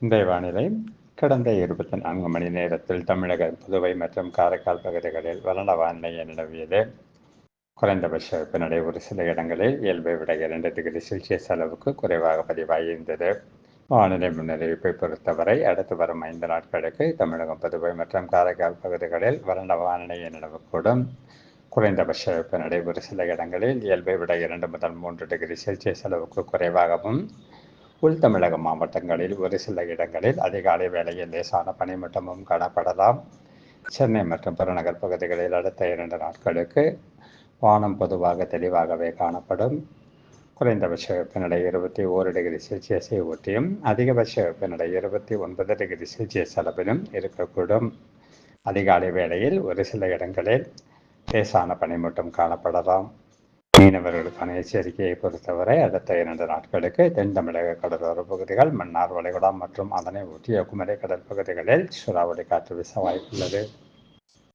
இன்றைய வானிலை கடந்த இருபத்தி நான்கு மணி நேரத்தில் தமிழக புதுவை மற்றும் காரைக்கால் பகுதிகளில் வறண்ட வானிலையை நிலவியது. குறைந்தபட்ச வெப்பநிலை ஒரு சில இடங்களில் இயல்பை விட இரண்டு டிகிரி செல்சியஸ் அளவுக்கு குறைவாக பதிவாகியிருந்தது வானிலை முன்னறிவிப்பை பொறுத்தவரை அடுத்து வரும் ஐந்து நாட்களுக்கு தமிழகம் புதுவை மற்றும் காரைக்கால் பகுதிகளில் வறண்ட வானிலையை நிலவக்கூடும். குறைந்தபட்ச வெப்பநிலை ஒரு சில இடங்களில் இயல்பை விட இரண்டு முதல் மூன்று டிகிரி செல்சியஸ் அளவுக்கு குறைவாகவும் உள் தமிழக மாவட்டங்களில் ஒரு சில இடங்களில் அதிகாலை வேளையில் லேசான பனிமூட்டமும் காணப்படலாம். சென்னை மற்றும் புறநகர் பகுதிகளில் அடுத்த இரண்டு நாட்களுக்கு வானம் பொதுவாக தெளிவாகவே காணப்படும். குறைந்தபட்ச வெப்பநிலை இருபத்தி ஓரு டிகிரி செல்சியஸை ஒட்டியும் அதிகபட்ச வெப்பநிலை இருபத்தி ஒன்பது டிகிரி செல்சியஸ் அளவிலும் இருக்கக்கூடும். அதிகாலை வேளையில் ஒரு சில இடங்களில் லேசான பனிமூட்டம் காணப்படலாம். மீனவர்களுக்கான எச்சரிக்கையை பொறுத்தவரை அடுத்த இரண்டு நாட்களுக்கு தென் தமிழக கடலோர பகுதிகள் மன்னார் வளைகுடா மற்றும் அதனை ஒட்டிய குமரி கடல் பகுதிகளில் சூறாவளி காற்று வீச வாய்ப்புள்ளது.